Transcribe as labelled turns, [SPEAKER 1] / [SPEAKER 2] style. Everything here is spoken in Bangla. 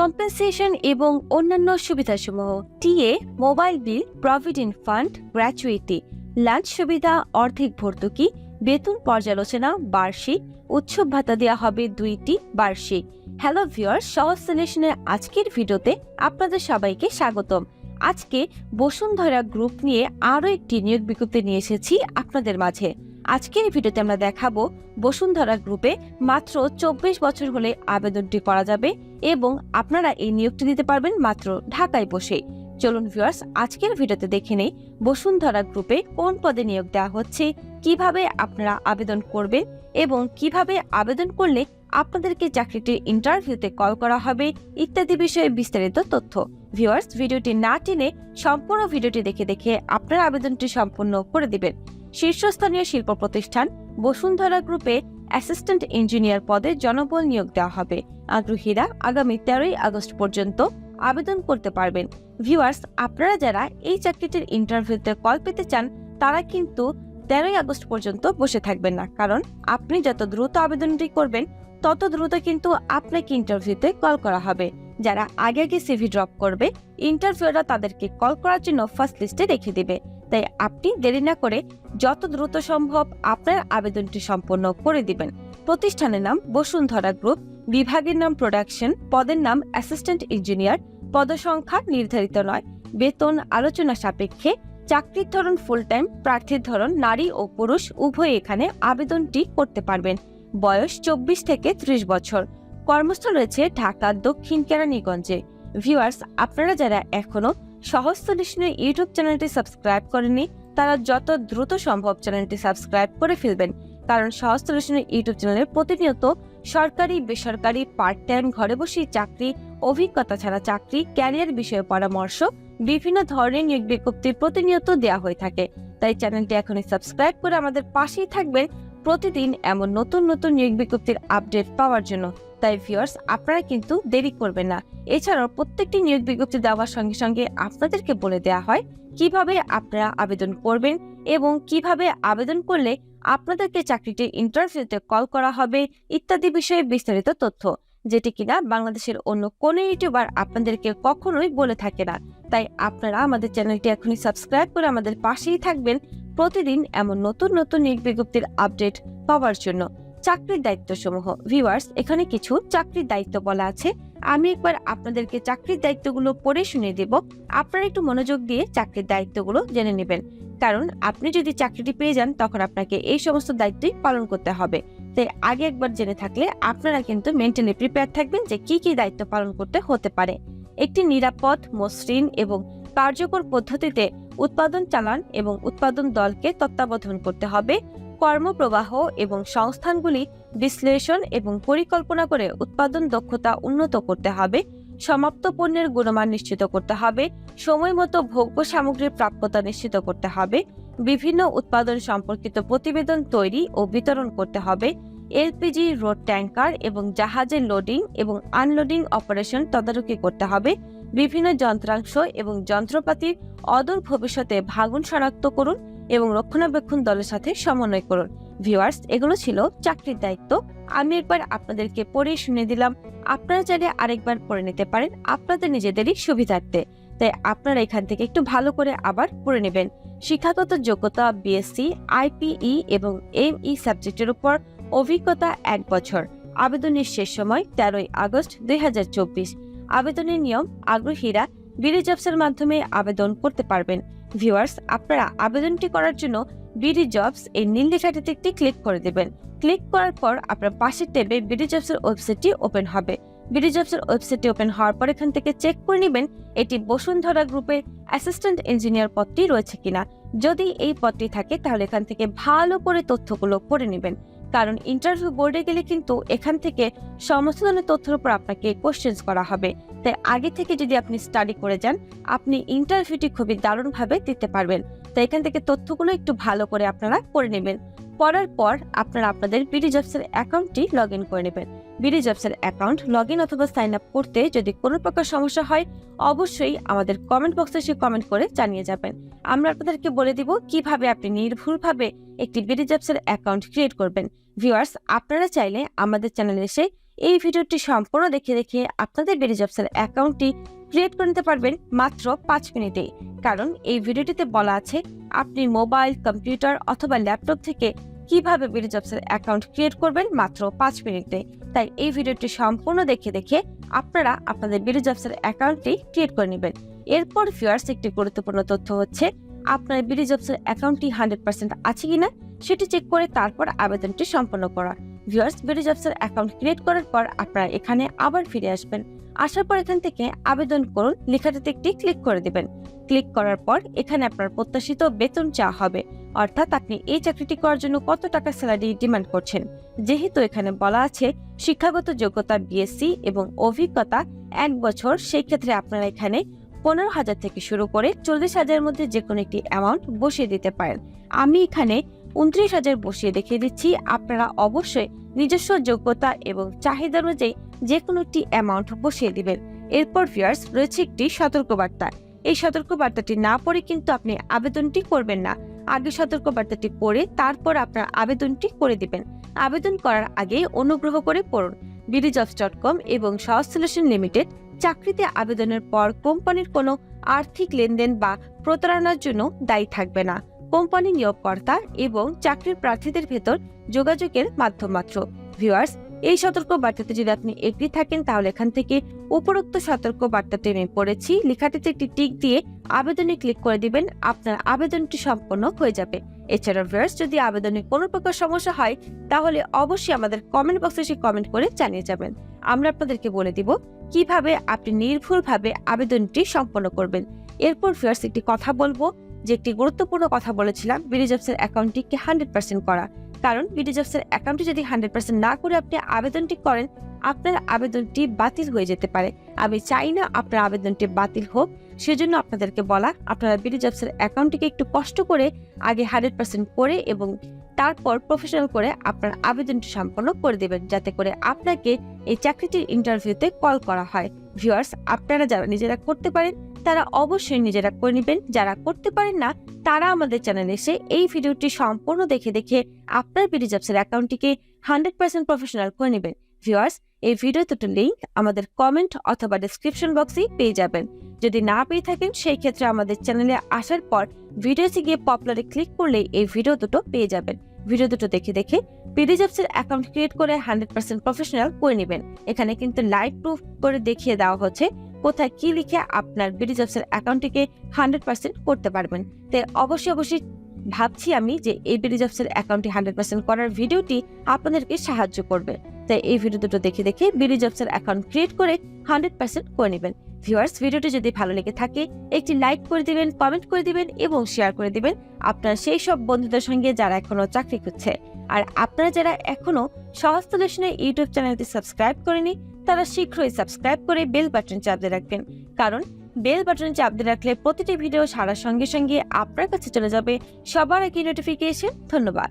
[SPEAKER 1] কম্পেনসেশন এবং অন্যান্য সুবিধাসমূহ। TA mobile bill provident fund gratuity lunch সুবিধা, অর্ধেক ভর্তুকি, বেতন পর্যালোচনা, বার্ষিক। উৎসব ভাতা দেওয়া হবে দুইটি বার্ষিক। হ্যালো ভিউয়ার সহজ সলিউশনের আজকের ভিডিওতে আপনাদের সবাইকে স্বাগতম। আজকে বসুন্ধরা গ্রুপ নিয়ে আরও একটি নিয়োগ বিজ্ঞপ্তি নিয়ে এসেছি আপনাদের মাঝে। আজকের এই ভিডিওতে আমরা দেখাবো বসুন্ধরা গ্রুপে মাত্র চব্বিশ বছর হলে আবেদনটি করা যাবে এবং আপনারা এই নিয়োগটি দিতে পারবেন মাত্র ঢাকায় বসে। চলুন ভিউয়ার্স আজকের ভিডিওতে দেখে নেই বসুন্ধরা গ্রুপে কোন পদে নিয়োগ দেওয়া হচ্ছে, কীভাবে আপনারা আবেদন করবেন এবং কীভাবে আবেদন করলে আপনাদেরকে চাকরিটির ইন্টারভিউতে কল করা হবে ইত্যাদি বিষয়ে বিস্তারিত তথ্য। ভিউয়ার্স ভিডিওটি না টেনে সম্পূর্ণ ভিডিওটি দেখে দেখে আপনার আবেদনটি সম্পূর্ণ করে দিবেন। শীর্ষস্থানীয় শিল্প প্রতিষ্ঠান বসুন্ধরা গ্রুপে অ্যাসিস্ট্যান্ট ইঞ্জিনিয়ার পদে জনবল নিয়োগ দেওয়া হবে। আগ্রহীরা আগামী তেরোই আগস্ট পর্যন্ত আবেদন করতে পারবেন। ভিউয়ার্স, আপনারা যারা এই চাকরিটির ইন্টারভিউতে কল পেতে চান, তারা কিন্তু তেরোই আগস্ট পর্যন্ত বসে থাকবেন না। কারণ আপনি যত দ্রুত আবেদনটি করবেন, তত দ্রুত কিন্তু আপনাকে ইন্টারভিউতে কল করা হবে। যারা আগে আগে সিভি ড্রপ করবে ইন্টারভিউরা তাদেরকে কল করার জন্য ফার্স্ট লিস্টে রেখে দিবে। তাই আপনি দেরি না করে যত দ্রুত সম্ভব আপনার আবেদনটি সম্পন্ন করে দিবেন। প্রতিষ্ঠানের নাম বসুন্ধরা গ্রুপ, বিভাগের নাম প্রোডাকশন, পদের নাম অ্যাসিস্ট্যান্ট ইঞ্জিনিয়ার, পদসংখ্যা নির্ধারিত নয়, বেতন আলোচনা সাপেক্ষে, চাকরির ধরন ফুল টাইম প্রার্থীর ধরন নারী ও পুরুষ, উভয় এখানে আবেদনটি করতে পারবেন। বয়স চব্বিশ থেকে ত্রিশ বছর। কর্মস্থল রয়েছে ঢাকা দক্ষিণ কেরানীগঞ্জে। ভিউয়ার্স আপনারা যারা এখনও সহজ সলিউশনের ইউটিউব চ্যানেলটি সাবস্ক্রাইব করেনি তারা যত দ্রুত সম্ভব চ্যানেলটি সাবস্ক্রাইব করে ফেলবেন। কারণ সহজ সলিউশনের ইউটিউব চ্যানেলে প্রতিনিয়ত সরকারি, বেসরকারি পার্ট টাইম ঘরে বসেই চাকরি, অভিজ্ঞতা ছাড়া চাকরি ক্যারিয়ার বিষয়ে পরামর্শ, বিভিন্ন ধরনের নিয়োগ বিজ্ঞপ্তি প্রতিনিয়ত দেওয়া হয়ে থাকে। তাই চ্যানেলটি এখনই সাবস্ক্রাইব করে আমাদের পাশেই থাকবেন প্রতিদিন এমন নতুন নতুন নিয়োগ বিজ্ঞপ্তির আপডেট পাওয়ার জন্য। তাই ভিউয়ার্স আপনারা কিন্তু দেরি করবেন না। এছাড়াও প্রত্যেকটি নিয়োগ বিজ্ঞপ্তি দেওয়ার সঙ্গে সঙ্গে আপনাদেরকে বলে দেওয়া হয়, কীভাবে আপনারা আবেদন করবেন এবং কীভাবে আবেদন করলে আপনাদেরকে চাকরিটির ইন্টারভিউতে কল করা হবে ইত্যাদি বিষয়ে বিস্তারিত তথ্য, যেটি কিনা বাংলাদেশের অন্য কোনো ইউটিউবার আপনাদেরকে কখনোই বলে থাকে না। তাই আপনারা আমাদের চ্যানেলটি এখনই সাবস্ক্রাইব করে আমাদের পাশেই থাকবেন প্রতিদিন এমন নতুন নতুন নিয়োগ বিজ্ঞপ্তির আপডেট পাওয়ার জন্য। চাকরির দায়িত্ব সমূহ ভিউয়ার্স এখানে কিছু চাকরির দায়িত্ব বলা আছে। আমি একবার আপনাদেরকে চাকরির দায়িত্বগুলো পড়ে শুনিয়ে দেব। আপনারা একটু মনোযোগ দিয়ে চাকরির দায়িত্বগুলো জেনে নেবেন। কারণ আপনি যদি চাকরিটি পেয়ে যান, তখন আপনাকে এই সমস্ত দায়িত্বই পালন করতে হবে। তাই আগে একবার জেনে থাকলে আপনারা কিন্তু মেন্টালি প্রিপেয়ার থাকবেন যে কি কি দায়িত্ব পালন করতে হতে পারে। একটি নিরাপদ, মসৃণ এবং কার্যকর পদ্ধতিতে উৎপাদন চালান এবং উৎপাদন দলকে তত্ত্বাবধান করতে হবে। কর্মপ্রবাহ এবং সংস্থানগুলি বিশ্লেষণ এবং পরিকল্পনা করে উৎপাদন দক্ষতা উন্নত করতে হবে, সমাপ্ত পণ্যের গুণমান নিশ্চিত করতে হবে সময় মতো ভোগ্য সামগ্রীর প্রাপ্যতা নিশ্চিত করতে হবে, বিভিন্ন উৎপাদন সম্পর্কিত প্রতিবেদন তৈরি ও বিতরণ করতে হবে, এলপিজি, রোড ট্যাঙ্কার এবং জাহাজের লোডিং এবং আনলোডিং অপারেশন তদারকি করতে হবে, বিভিন্ন যন্ত্রাংশ এবং যন্ত্রপাতির অদূর ভবিষ্যতে ভাগুন শনাক্ত করুন এবং রক্ষণাবেক্ষণ দলের সাথে সমন্বয় করুন। ভিউয়ার্স, এগুলো ছিল চাকরির দায়িত্ব। আমি একবার আপনাদেরকে পড়ে শুনে দিলাম। আপনারা চাইলে আরেকবার পড়ে নিতে পারেন আপনাদের নিজেদেরই সুবিধার্থে। তাই আপনারা এখান থেকে একটু ভালো করে আবার পড়ে নেবেন। শিক্ষাগত যোগ্যতা বিএসসি আইপিই এবং এমই সাবজেক্টের উপর অভিজ্ঞতা এক বছর। আবেদনের শেষ সময় তেরোই আগস্ট দুই হাজার চব্বিশ। আবেদনের নিয়ম আগ্রহীরা বিডি জবসের মাধ্যমে আবেদন করতে পারবেন। ভিউয়ার্স, আপনারা আবেদনটি করার জন্য বিডি জবস এই নীল লেখাটিতে একটি ক্লিক করে দেবেন। ক্লিক করার পর আপনার পাশের ট্যাবে বিডি জবসের ওয়েবসাইটটি ওপেন হবে। বিডি জবসের ওয়েবসাইটটি ওপেন হওয়ার পর এখান থেকে চেক করে নেবেন এটি বসুন্ধরা গ্রুপের অ্যাসিস্ট্যান্ট ইঞ্জিনিয়ার পদটি রয়েছে কিনা। যদি এই পদটি থাকে, তাহলে এখান থেকে ভালো করে তথ্যগুলো পড়ে নেবেন। কারণ ইন্টারভিউ বোর্ডে গেলে কিন্তু এখান থেকে সমস্ত ধরনের তথ্যের উপর আপনাকে কোশ্চেন্স করা হবে। তাই আগে থেকে যদি আপনি স্টাডি করে যান, আপনি ইন্টারভিউটি খুবই দারুণভাবে দিতে পারবেন। তাই এখান থেকে তথ্যগুলো একটু ভালো করে আপনারা করে নেবেন। পড়ার পর আপনারা আপনাদের বিডি জবসের অ্যাকাউন্টটি লগ ইন করে নেবেন। বিডি জবসের অ্যাকাউন্ট লগ ইন অথবা সাইন আপ করতে যদি কোনো প্রকার সমস্যা হয়, অবশ্যই আমাদের কমেন্ট বক্সে সে কমেন্ট করে জানিয়ে যাবেন। আমরা আপনাদেরকে বলে দিব কীভাবে আপনি নির্ভুলভাবে একটি বিডি জবসের অ্যাকাউন্ট ক্রিয়েট করবেন। ভিউয়ার্স আপনারা চাইলে আমাদের চ্যানেলে এসে এই ভিডিওটি সম্পূর্ণ দেখে দেখে আপনাদের বেরি জবসের অ্যাকাউন্টটি ক্রিয়েট করে নিতে পারবেন মাত্র পাঁচ মিনিটে। কারণ এই ভিডিওটিতে বলা আছে, আপনি মোবাইল, কম্পিউটার অথবা ল্যাপটপ থেকে কীভাবে বেরি জবসের অ্যাকাউন্ট ক্রিয়েট করবেন মাত্র পাঁচ মিনিটে। তাই এই ভিডিওটি সম্পূর্ণ দেখে দেখে আপনারা আপনাদের বেরি জবসের অ্যাকাউন্টটি ক্রিয়েট করে নেবেন। এরপর ফিয়ার্স একটি গুরুত্বপূর্ণ তথ্য হচ্ছে, আপনার বিডি জবসের অ্যাকাউন্টটি হান্ড্রেড পার্সেন্ট আছে কিনা সেটি চেক করে তারপর আবেদনটি সম্পন্ন করা। ভিউয়ার্স বিডি জবসের অ্যাকাউন্ট ক্রিয়েট করার পর আপনারা এখানে আবার ফিরে আসবেন। আসার পর এখান থেকে আবেদন করুন, লেখাটিতে একটি ক্লিক করে দেবেন। ক্লিক করার পর এখানে আপনার প্রত্যাশিত বেতন চাওয়া হবে। অর্থাৎ আপনি এই চাকরিটি করার জন্য কত টাকা স্যালারি ডিমান্ড করছেন। যেহেতু এখানে বলা আছে শিক্ষাগত যোগ্যতা বিএসসি এবং অভিজ্ঞতা এক বছর, সেই ক্ষেত্রে আপনারা এখানে পনেরো হাজার থেকে শুরু করে চল্লিশ হাজারের মধ্যে যে কোনো একটি অ্যামাউন্ট বসিয়ে দিতে পারেন। আমি এখানে উনত্রিশ হাজার বসিয়ে দেখিয়ে দিচ্ছি। আপনারা অবশ্যই নিজস্ব যোগ্যতা এবং চাহিদা অনুযায়ী যে কোনো একটি অ্যামাউন্ট বসিয়ে দিবেন। এরপর ভিয়ার্স রয়েছে একটি সতর্কবার্তা। এই সতর্কবার্তাটি না পড়ে কিন্তু আপনি আবেদনটি করবেন না। আগে সতর্কবার্তাটি পড়ে, তারপর আপনার আবেদনটি করে দিবেন। আবেদন করার আগে অনুগ্রহ করে পড়ুন। বিডিজবস ডট কম এবং সহজ সলিউশন লিমিটেড চাকরিতে আবেদনের পর কোম্পানির কোনো আর্থিক লেনদেন বা প্রতারণার জন্য দায়ী থাকবে না। কোম্পানি নিয়োগকর্তা এবং চাকরির প্রার্থীদের ভেতর যোগাযোগের মাধ্যম মাত্র। ভিউয়ার্স এই সতর্ক বার্তাতে যদি আপনি এগ্রি থাকেন, তাহলে এখান থেকে উপরোক্ত সতর্ক বার্তাটি আমি পড়েছি। লেখাটিতে একটি টিক দিয়ে আবেদনে ক্লিক করে দিবেন, আপনার আবেদনটি সম্পন্ন হয়ে যাবে। এছাড়া ভিউয়ার্স, যদি আবেদনে কোনো প্রকার সমস্যা হয়, তাহলে অবশ্যই আমাদের কমেন্ট বক্সে এসে কমেন্ট করে জানিয়ে যাবেন। আমরা আপনাদেরকে বলে দিব কীভাবে আপনি নির্ভুলভাবে আবেদনটি সম্পন্ন করবেন। এরপর ফিয়ার্স একটি কথা বলব। যে একটি গুরুত্বপূর্ণ কথা বলেছিলাম বিডিজবসের অ্যাকাউন্টটিকে হান্ড্রেড পার্সেন্ট করা। কারণ বিডিজবসের অ্যাকাউন্টটি যদি হান্ড্রেড পার্সেন্ট না করে আপনি আবেদনটি করেন, আপনার আবেদনটি বাতিল হয়ে যেতে পারে। আমি চাই না আপনার আবেদনটি বাতিল হোক, সেজন্য আপনাদেরকে বলা, আপনারা বিডিজবসের অ্যাকাউন্টটিকে একটু কষ্ট করে আগে হান্ড্রেড পার্সেন্ট করে এবং তারপর প্রফেশনাল করে আপনার আবেদনটি সম্পন্ন করে দেবেন, যাতে করে আপনাকে এই চাকরিটির ইন্টারভিউতে কল করা হয়। ভিউয়ার্স আপনারা যারা নিজেরা করতে পারেন তারা অবশ্যই নিজেরা করে নেবেন। যারা করতে পারেন না, তারা আমাদের চ্যানেলে এসে এই ভিডিওটি সম্পূর্ণ দেখে দেখে আপনার বিডি জবসের অ্যাকাউন্টটিকে হান্ড্রেড পার্সেন্ট প্রফেশনাল করে নেবেন। ভিউয়ার্স এই ভিডিও দুটো লিঙ্ক আমাদের কমেন্ট অথবা ডিসক্রিপশন বক্সেই পেয়ে যাবেন। যদি না পেয়ে থাকেন, সেই ক্ষেত্রে আমাদের চ্যানেলে আসার পর ভিডিওতে গিয়ে পপুলারে ক্লিক করলেই এই ভিডিও দুটো পেয়ে যাবেন। ভিডিও দুটো দেখে দেখে পিডিজবসের অ্যাকাউন্ট ক্রিয়েট করে হান্ড্রেড পার্সেন্ট প্রফেশনাল করে নেবেন। এখানে কিন্তু লাইভ প্রুফ করে দেখিয়ে দেওয়া হচ্ছে। কোথায় কি লিখে আপনার বিডিজবসের অ্যাকাউন্টটিকে হান্ড্রেড পার্সেন্ট করতে পারবেন। তাই অবশ্যই অবশ্যই ভাবছি আমি যে এই বিডিজবসের অ্যাকাউন্টটি হান্ড্রেড পার্সেন্ট করার ভিডিওটি আপনাদেরকে সাহায্য করবে। তাই এই ভিডিও দুটো দেখে দেখে বিডিজবসের অ্যাকাউন্ট ক্রিয়েট করে হান্ড্রেড পার্সেন্ট করে নেবেন। ভিউয়ার্স, ভিডিওটি যদি ভালো লেগে থাকে, একটি লাইক করে দিবেন, কমেন্ট করে দিবেন এবং শেয়ার করে দিবেন আপনার সেই সব বন্ধুদের সঙ্গে যারা এখনও চাকরি করছে আর আপনারা যারা এখনও সহজ ইউটিউব চ্যানেলটি সাবস্ক্রাইব করেনি তারা শীঘ্রই সাবস্ক্রাইব করে বেল বাটন চাপতে রাখবেন। কারণ বেল বাটন চাপতে রাখলে প্রতিটি ভিডিও সারা সঙ্গে সঙ্গে আপনার কাছে চলে যাবে। সবার আগে নোটিফিকেশন ধন্যবাদ।